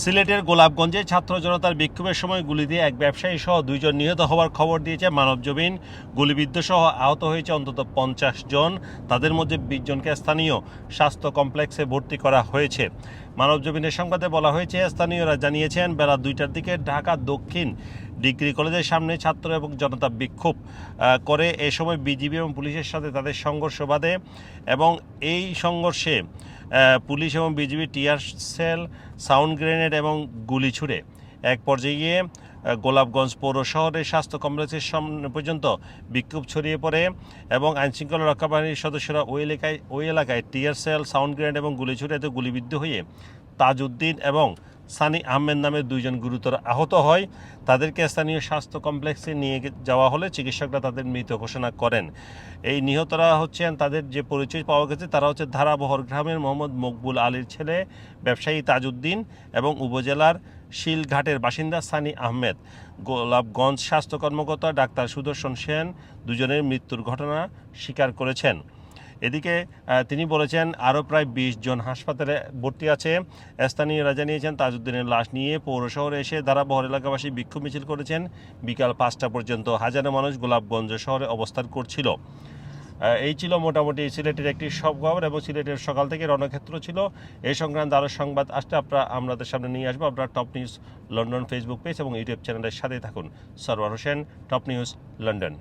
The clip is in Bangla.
সিলেটের গোলাপগঞ্জে ছাত্র জনতার বিক্ষোভের সময় গুলি দিয়ে এক ব্যবসায়ী সহ দুইজন নিহত হওয়ার খবর দিয়েছে মানবজমিন গুলিবিদ্ধ সহ আহত হয়েছে অন্তত পঞ্চাশ জন। তাদের মধ্যে বিশ জনকে স্থানীয় স্বাস্থ্য কমপ্লেক্সে ভর্তি করা হয়েছে। মানবজমিনের সংবাদে বলা হয়েছে, স্থানীয়রা জানিয়েছেন, বেলা দুইটার দিকে ঢাকা দক্ষিণ ডিগ্রি কলেজের সামনে ছাত্র এবং জনতা বিক্ষোভ করে এ সময় বিজিবি এবং পুলিশের সাথে তাদের সংঘর্ষ বাধে এবং এই সংঘর্ষে পুলিশ এবং BGB tear shell, sound grenade এবং গুলি ছুড়ে। এক পর্যায়ে গিয়ে গোলাপগঞ্জ পৌর শহরের স্বাস্থ্য কমপ্লেক্সের সামনে পর্যন্ত বিক্ষোভ ছড়িয়ে পড়ে এবং আইনশৃঙ্খলা রক্ষা বাহিনীর সদস্যরা ওই এলাকায় ওই এলাকায় টিয়ার সেল, সাউন্ড গ্রেনেড এবং গুলি ছুড়ে এতে গুলিবিদ্ধ হয়ে তাজউদ্দিন এবং সানি আহমেদ নামে দুইজন গুরুতর আহত হয়। তাদেরকে স্থানীয় স্বাস্থ্য কমপ্লেক্সে নিয়ে যাওয়া হলে চিকিৎসকরা তাদের মৃত ঘোষণা করেন। এই নিহতরা হচ্ছেন তাদের যে পরিচয় পাওয়া গেছে, তারা হচ্ছে ধারাবহর গ্রামের মোহাম্মদ মকবুল আলীর ছেলে, ব্যবসায়ী তাজউদ্দিন এবং উপজেলার শিলঘাটের বাসিন্দা সানি আহমেদ। গোলাপগঞ্জ স্বাস্থ্য কর্মকর্তা ডাক্তার সুদর্শন সেন দুজনের মৃত্যুর ঘটনা স্বীকার করেছেন। এদিকে তিনি বলেছেন, আরও প্রায় বিশ জন হাসপাতালে ভর্তি আছে। স্থানীয়রা জানিয়েছেন তাজউদ্দিনের লাশ নিয়ে। পৌর শহরে এসে ধারাবহর এলাকাবাসী বিক্ষোভ মিছিল করেছেন। বিকাল পাঁচটা পর্যন্ত হাজারো মানুষ গোলাপগঞ্জ শহরে অবস্থান করছিল। এই ছিল মোটামুটি সিলেটের একটি সব খবর এবং সিলেটের সকাল থেকে রণক্ষেত্র ছিল। এই সংক্রান্ত আরও সংবাদ আসলে আপনারা আমাদের সামনে নিয়ে আসব। আপনার top news London Facebook page এবং ইউটিউব চ্যানেলের সাথেই থাকুন। Sarwar Hossain, top news London.